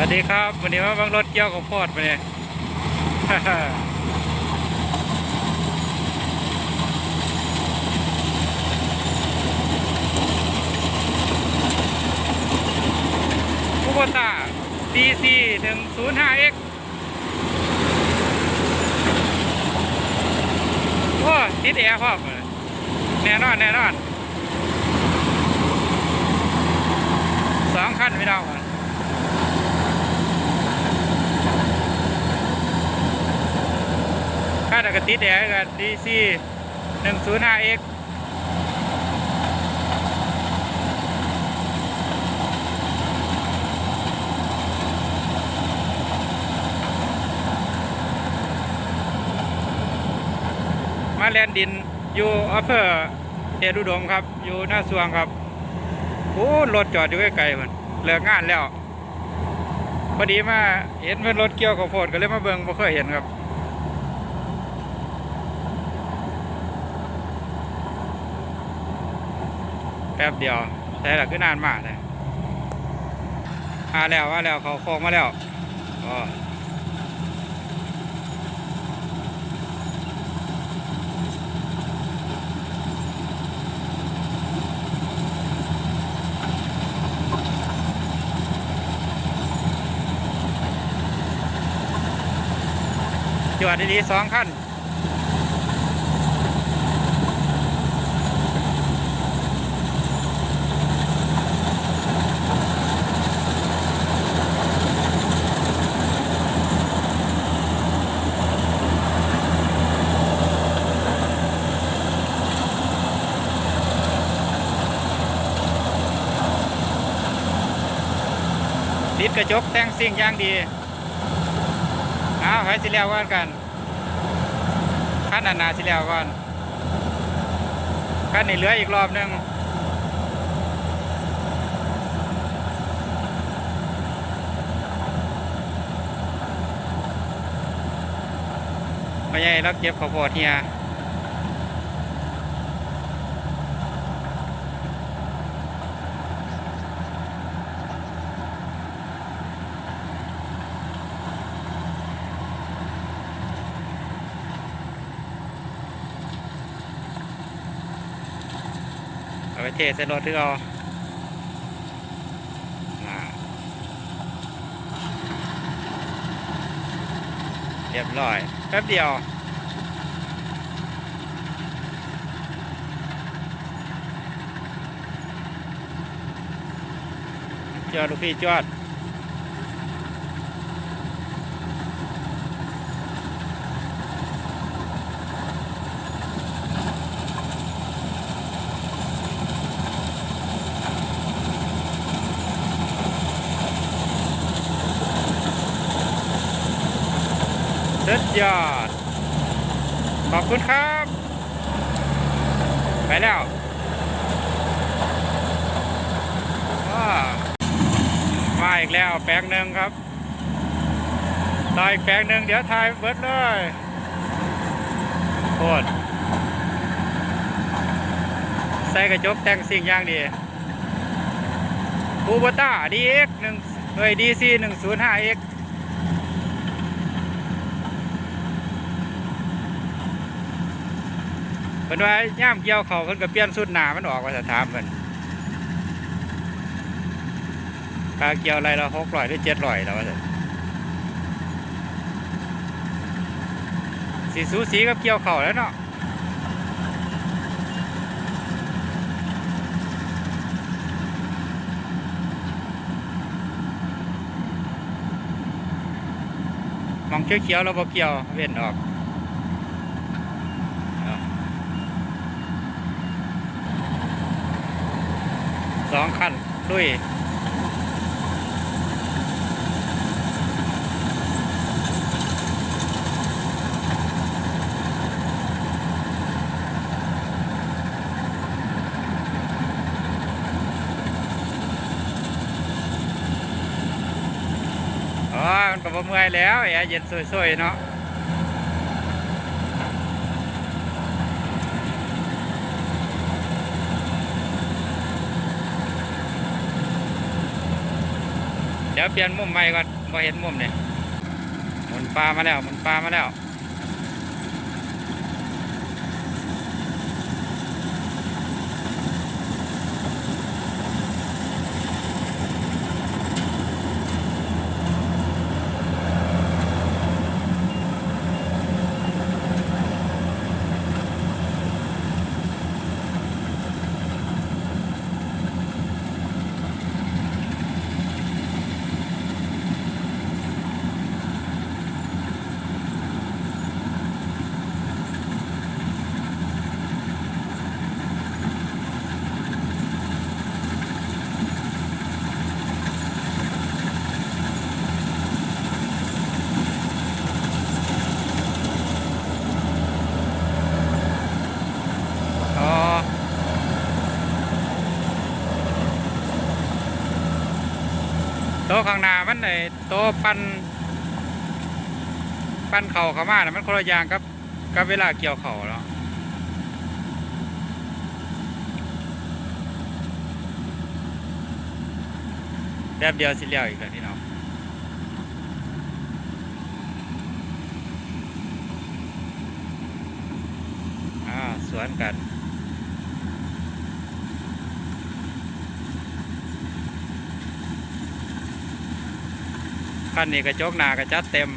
วัสดีครับวันนี้มาบังรถเกี่ยวกับโพดมาเนี่ยคูโบต้า DC 105X โอ้ติดแอร์พร้อมแน่นอน แน่นอนสองคันไม่ได้ กันค่าดกติดแอร์กัน DC 105X มาแลนดินอยู่อำเภอเดชอุดมครับ อยู่หน้าสวงครับโอ้รถจอดอยู่ใกล้ๆมันเลิกงานแล้วพอดีมาเห็นเป็นรถเกี่ยวกับโพดก็เลยมาเบิ่งบ่เคยเห็นครับ แป๊บเดียว แต่ละคือนานมากเลยมาแล้วมาแล้วเขาโค้งมาแล้วอ๋อจอดดีๆสองคัน ติดกระจกแต่งสิ่งอย่างดีเอาใครสิแล้วกันกันขั้นนานาสิแล้วก่อนขั้นนี้เหลืออีกรอบหนึ่งไม่ใช่เราเก็บข้าวโพดเฮีย เอาไปเทใส่รถที่เราอ่าเรียบร้อย แป๊บเดียวจอดลูกพี่จอด ยอด ขอบคุณครับ ไปแล้วมาอีกแล้วแปลงหนึ่งครับต่ออีกแปลงหนึ่งเดี๋ยวถ่ายเบิดเลยโคตรใส่กระจกแต่งสิ่งอย่างดีคูโบต้าดีเอ็กหนึ่งเอ้ยดีซีหนึ่งศูนย์ห้าเอ็ก เพิ่นว่าย่ามเกี่ยวเขาเพิ่นก็เปลี่ยนสุดหนามันออกว่าจะถามเพิ่นค่าเกี่ยวอะไรละหกร้อยหรือเจ็ดร้อยแล้วว่าจะสีสูสีกับเกี่ยวเขาแล้วเนาะมองเขียวๆเราบ่เกี่ยวเว้นออก สองคันด้วยอ๋อมันก็บ่เมื่อยแล้วแอร์เย็นสวยๆเนาะ ดี๋ยวเปลี่ยนมุมใหม่ก่อนพอเห็นมุมเนี่ยหมุนปลามาแล้วหมุนปลามาแล้ว อ๋อโต๊ะข้างหน้ามันไอ้โตปั้นปั้นเข่าเข้ามาน่ะมันคนละอย่างกับกับเวลาเกี่ยวเข่าแล้วแป๊บเดียวสิเลี้ยวอีกแล้วพี่น้องอ่าสวนกัน คันนี้กระจกหน้ากระจัดเต็ม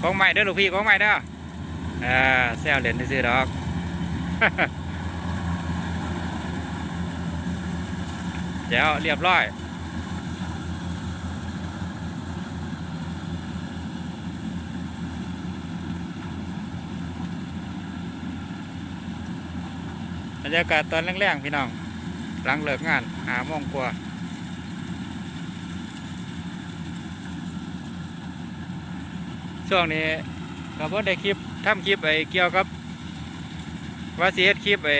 ของใหม่เด้อลูกพี่ของใหม่เด้ออ่าแซวเล่นซื้อดอกเดี๋ยวเรียบร้อยบรรยากาศตอนแรงๆพี่น้อง หลังเลิกงานหาโมงกว่า ช่วงนี้ก็บ่ได้คลิปทำคลิปไอ้เกี่ยวกับว่าสิเฮ็ดคลิปไอ้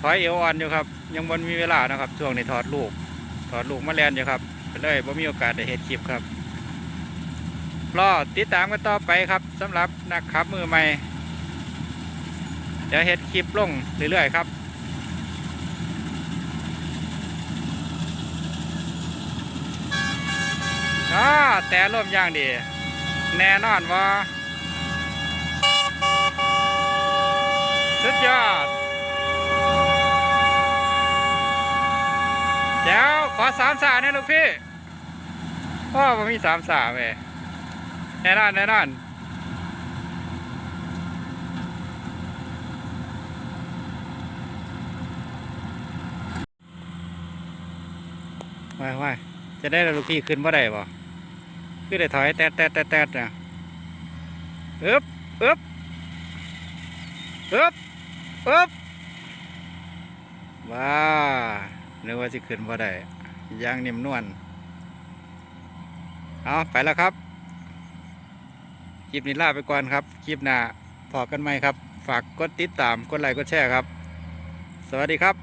ถอยเอวอ่อนอยู่ครับ ยังบ่มีเวลานะครับ ช่วงนี้ถอดลูก ถอดลูกมาแลนอยู่ครับก็เลยบ่มีโอกาสได้เฮ็ดคลิปครับรอติดตามกันต่อไปครับสำหรับนักขับมือใหม่เดี๋ยวเฮ็ดคลิปลงเรื่อยๆครับ อ่า แต่ร่มอย่างดี แน่นอนว่าสุดยอดเดี๋ยวขอสามสาเนี่ยลูกพี่พ่อผมมีสามสาเว้ยแน่นอนแน่นอนว้ายว้ายจะได้ลูกพี่ขึ้นว่าได้บ่ คือได้ถอยแตะแตะแตะแตะนะอึบอึบอึบอึบว้านึกว่าสิขึ้นว่ได้ยางนิ่มนวลเอาไปแล้วครับ คลิปนี้ลาไปก่อนครับ คลิปหน้าพอกันไหมครับ ฝากกดติดตาม กดไลค์ กดแชร์ครับ สวัสดีครับ